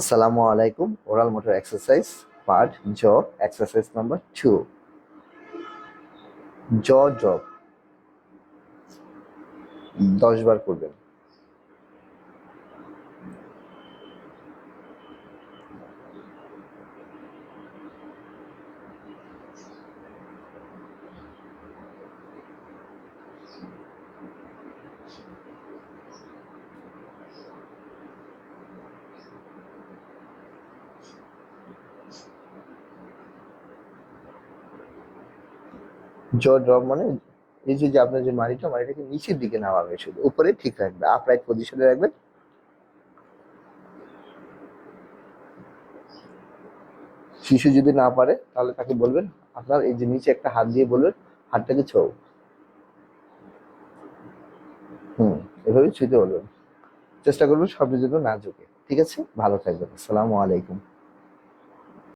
আসসালামু আলাইকুম oral motor exercise part jaw exercise number two jaw job দশ বার করবেন। জ ড্রপ মানে এই যে আপনার যে মাড়িটা মাড়িটাকে নিচের দিকে নামাবে শুধু, উপরে ঠিক রাখবে আপরাইট পজিশনে রাখবেন। শিশু যদি না পারে, তাহলে তাকে বলবেন, আপনার এই যে নিচে একটা হাত দিয়ে বলবেন, হাতটাকে ছৌ হুম এভাবে ছুঁতে বলবেন। চেষ্টা করবেন সবের জন্য না ঝুঁকে। ঠিক আছে? ভালো থাকবেন। আসসালামু আলাইকুম।